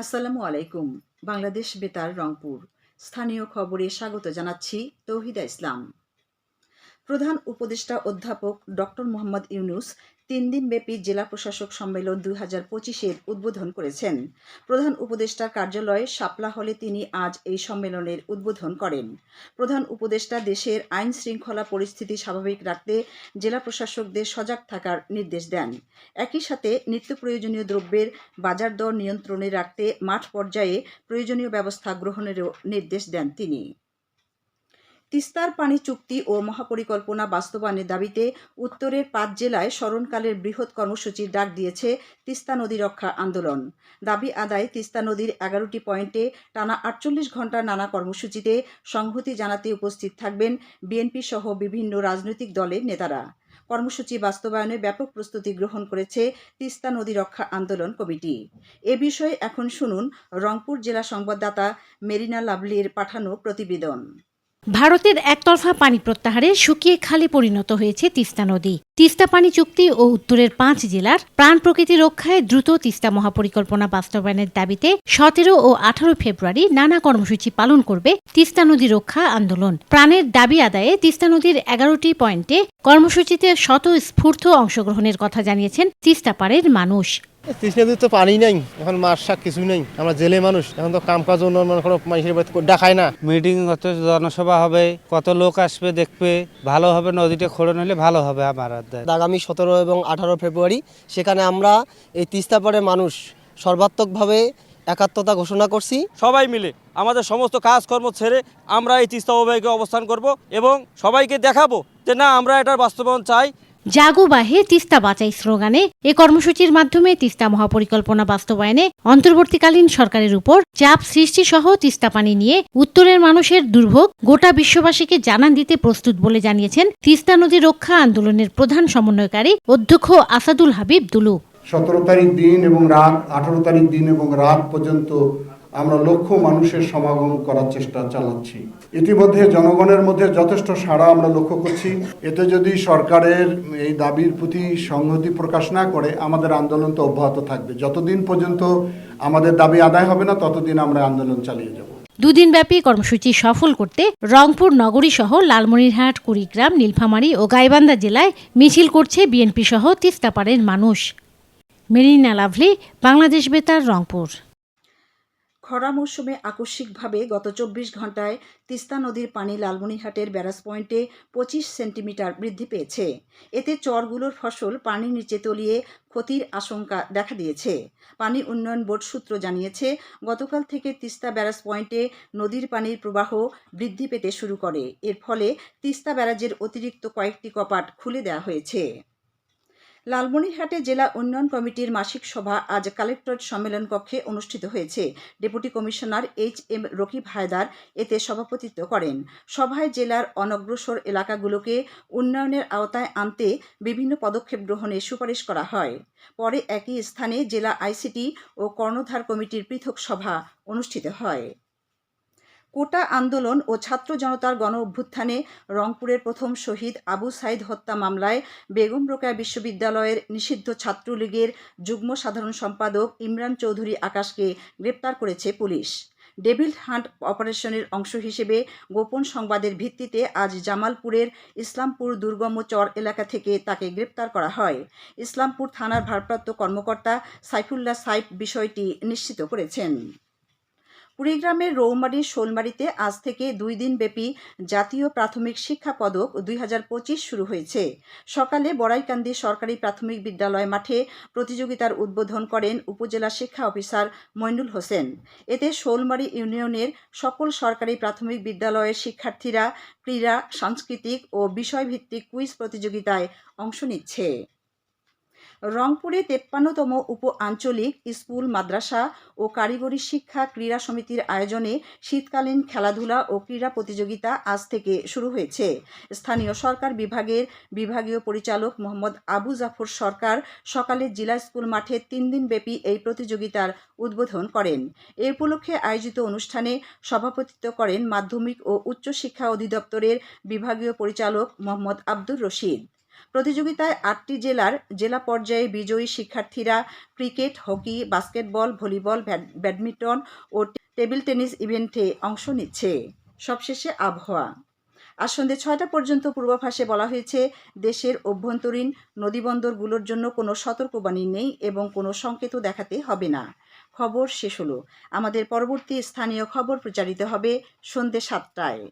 আসসালামু আলাইকুম বাংলাদেশ বেতার রংপুর। স্থানীয় খবরে স্বাগত জানাচ্ছি তৌহিদা ইসলাম। প্রধান উপদেষ্টা অধ্যাপক ডক্টর মোহাম্মদ ইউনুস তিন দিনব্যাপী জেলা প্রশাসক সম্মেলন দুই হাজার পঁচিশের উদ্বোধন করেছেন। প্রধান উপদেষ্টা কার্যালয়ে শাপলা হলে তিনি আজ এই সম্মেলনের উদ্বোধন করেন। প্রধান উপদেষ্টা দেশের আইন শৃঙ্খলা পরিস্থিতি স্বাভাবিক রাখতে জেলা প্রশাসকদের সজাগ থাকার নির্দেশ দেন। একই সাথে নিত্য প্রয়োজনীয় দ্রব্যের বাজার দর নিয়ন্ত্রণে রাখতে মাঠ পর্যায়ে প্রয়োজনীয় ব্যবস্থা গ্রহণেরও নির্দেশ দেন তিনি। তিস্তার পানি চুক্তি ও মহাপরিকল্পনা বাস্তবায়নের দাবিতে উত্তরের পাঁচ জেলায় স্মরণকালের বৃহৎ কর্মসূচির ডাক দিয়েছে তিস্তা নদী রক্ষা আন্দোলন। দাবি আদায় তিস্তা নদীর এগারোটি পয়েন্টে টানা আটচল্লিশ ঘণ্টার নানা কর্মসূচিতে সংহতি জানাতে উপস্থিত থাকবেন বিএনপি সহ বিভিন্ন রাজনৈতিক দলের নেতারা। কর্মসূচি বাস্তবায়নে ব্যাপক প্রস্তুতি গ্রহণ করেছে তিস্তা নদী রক্ষা আন্দোলন কমিটি। এ বিষয়ে এখন শুনুন রংপুর জেলা সংবাদদাতা মেরিনা লাভলির পাঠানো প্রতিবেদন। ভারতের একতরফা পানি প্রত্যাহারে শুকিয়ে খালে পরিণত হয়েছে তিস্তা নদী। তিস্তা পানি চুক্তি ও উত্তরের পাঁচ জেলার প্রাণ প্রকৃতি রক্ষায় দ্রুত তিস্তা মহাপরিকল্পনা বাস্তবায়নের দাবিতে সতেরো ও আঠারো ফেব্রুয়ারি নানা কর্মসূচি পালন করবে তিস্তা নদী রক্ষা আন্দোলন। প্রাণের দাবি আদায়ে তিস্তা নদীর এগারোটি পয়েন্টে কর্মসূচিতে শত স্ফূর্ত অংশগ্রহণের কথা জানিয়েছেন তিস্তাপাড়ের মানুষ। তৃষ্ণা তো পানি নাই এখন মাছ শাক কিছুই নাই। আমরা জেলে মানুষ এখন তো কাম কাজ অন্য কোনো মানুষের দেখায় না। মিটিং কত জনসভা হবে কত লোক আসবে দেখবে ভালো হবে নদীটা খোড়ন হলে ভালো হবে আমার আগামী সতেরো এবং আঠারো ফেব্রুয়ারি সেখানে আমরা এই তিস্তাপাড়ের মানুষ সর্বাত্মকভাবে একাত্মতা ঘোষণা করছি। সবাই মিলে আমাদের সমস্ত কাজকর্ম ছেড়ে আমরা এই তিস্তা অববাহিকে অবস্থান করব এবং সবাইকে দেখাবো যে না আমরা এটার বাস্তবায়ন চাই। জাগো বাহে তিস্তা বাঁচাই স্লোগানে, এ কর্মসূচির মাধ্যমে তিস্তা মহাপরিকল্পনা বাস্তবায়নে অন্তর্বর্তীকালীন সরকারের উপর চাপ সৃষ্টি সহ তিস্তা পানি নিয়ে উত্তরের মানুষের দুর্ভোগ গোটা বিশ্ববাসীকে জানান দিতে প্রস্তুত বলে জানিয়েছেন তিস্তা নদী রক্ষা আন্দোলনের প্রধান সমন্বয়কারী অধ্যক্ষ আসাদুল হাবিব দুলু। সতেরো তারিখ দিন এবং রাত, আঠারো তারিখ দিন এবং রাত পর্যন্ত আমরা লক্ষ মানুষের সমাগম করার চেষ্টা চালাচ্ছি। ইতিমধ্যে জনগণের মধ্যে যথেষ্ট সাড়া আমরা লক্ষ্য করছি। এতে যদি সরকারের এই দাবির প্রতি সংহতি প্রকাশ না করে, আমাদের আন্দোলন তো অব্যাহত থাকবে। যতদিন পর্যন্ত আমাদের দাবি আদায় হবে না, ততদিন আমরা আন্দোলন চালিয়ে যাব। দুদিনব্যাপী কর্মসূচি সফল করতে রংপুর নগরী সহ লালমনিরহাট, কুড়িগ্রাম, নীলফামারী ও গাইবান্ধা জেলায় মিছিল করছে বিএনপি সহ তিস্তাপাড়ের মানুষ। মেরিনা লাভলি, বাংলাদেশ বেতার, রংপুর। খরা মৌসুমে আকস্মিকভাবে গত চব্বিশ ঘন্টায় তিস্তা নদীর পানি লালমনিরহাটের ব্যারাস পয়েন্টে পঁচিশ সেন্টিমিটার বৃদ্ধি পেয়েছে। এতে চরগুলোর ফসল পানির নিচে তলিয়ে ক্ষতির আশঙ্কা দেখা দিয়েছে। পানি উন্নয়ন বোর্ড সূত্র জানিয়েছে, গতকাল থেকে তিস্তা ব্যারাজ পয়েন্টে নদীর পানির প্রবাহ বৃদ্ধি পেতে শুরু করে। এর ফলে তিস্তা ব্যারাজের অতিরিক্ত কয়েকটি কপাট খুলে দেওয়া হয়েছে। লালমনিরহাটে জেলা উন্নয়ন কমিটির মাসিক সভা আজ কালেক্টরেট সম্মেলন কক্ষে অনুষ্ঠিত হয়েছে। Deputy commissioner H M Rakib Haider এতে সভাপতিত্ব করেন। সভায় জেলার অনগ্রসর এলাকাগুলোকে উন্নয়নের আওতায় আনতে বিভিন্ন পদক্ষেপ গ্রহণের সুপারিশ করা হয়। পরে একই স্থানে জেলা আইসিটি ও কর্ণধার কমিটির পৃথক সভা অনুষ্ঠিত হয়। কোটা আন্দোলন ও ছাত্র জনতার গণ অভ্যুত্থানে রংপুরের প্রথম শহীদ আবু সাইদ হত্যা মামলায় বেগম রোকেয়া বিশ্ববিদ্যালয়ের নিষিদ্ধ ছাত্রলীগের যুগ্ম সাধারণ সম্পাদক ইমরান চৌধুরী আকাশকে গ্রেপ্তার করেছে পুলিশ। ডেভিল হান্ট অপারেশনের অংশ হিসেবে গোপন সংবাদের ভিত্তিতে আজ জামালপুরের ইসলামপুর দুর্গম চর এলাকা থেকে তাকে গ্রেপ্তার করা হয়। ইসলামপুর থানার ভারপ্রাপ্ত কর্মকর্তা সাইফুল্লাহ সাইফ বিষয়টি নিশ্চিত করেছেন। কুড়িগ্রামের রৌমারীর শোলমারিতে আজ থেকে দুই দিন ব্যাপী জাতীয় প্রাথমিক শিক্ষা পদক দুই হাজার পঁচিশ শুরু হয়েছে। সকালে বড়াইকান্দি সরকারি প্রাথমিক বিদ্যালয় মাঠে প্রতিযোগিতার উদ্বোধন করেন উপজেলা শিক্ষা অফিসার মইনুল হোসেন। এতে শোলমারি ইউনিয়নের সকল সরকারি প্রাথমিক বিদ্যালয়ের শিক্ষার্থীরা ক্রীড়া, সাংস্কৃতিক ও বিষয়ভিত্তিক কুইজ প্রতিযোগিতায় অংশ নিচ্ছে। রংপুরে তেপ্পান্নতম উপ আঞ্চলিক স্কুল, মাদ্রাসা ও কারিগরি শিক্ষা ক্রীড়া সমিতির আয়োজনে শীতকালীন খেলাধুলা ও ক্রীড়া প্রতিযোগিতা আজ থেকে শুরু হয়েছে। স্থানীয় সরকার বিভাগের বিভাগীয় পরিচালক মোহাম্মদ আবু জাফর সরকার সকালে জেলা স্কুল মাঠে তিন দিনব্যাপী এই প্রতিযোগিতার উদ্বোধন করেন। এ উপলক্ষে আয়োজিত অনুষ্ঠানে সভাপতিত্ব করেন মাধ্যমিক ও উচ্চশিক্ষা অধিদপ্তরের বিভাগীয় পরিচালক মোহাম্মদ আব্দুর রশিদ। প্রতিযোগিতায় আটটি জেলার জেলা পর্যায়ে বিজয়ী শিক্ষার্থীরা cricket, hockey, basketball, volleyball badminton ও টেবিল টেনিস ইভেন্টে অংশ নিচ্ছে। সবশেষে আবহাওয়া। আজ সন্ধ্যে ছয়টা পর্যন্ত পূর্বাভাসে বলা হয়েছে, দেশের অভ্যন্তরীণ নদীবন্দরগুলোর জন্য কোনো সতর্কবাণী নেই এবং কোনো সংকেতও দেখাতে হবে না। খবর শেষ হলো। আমাদের পরবর্তী স্থানীয় খবর প্রচারিত হবে সন্ধ্যে সাতটায়।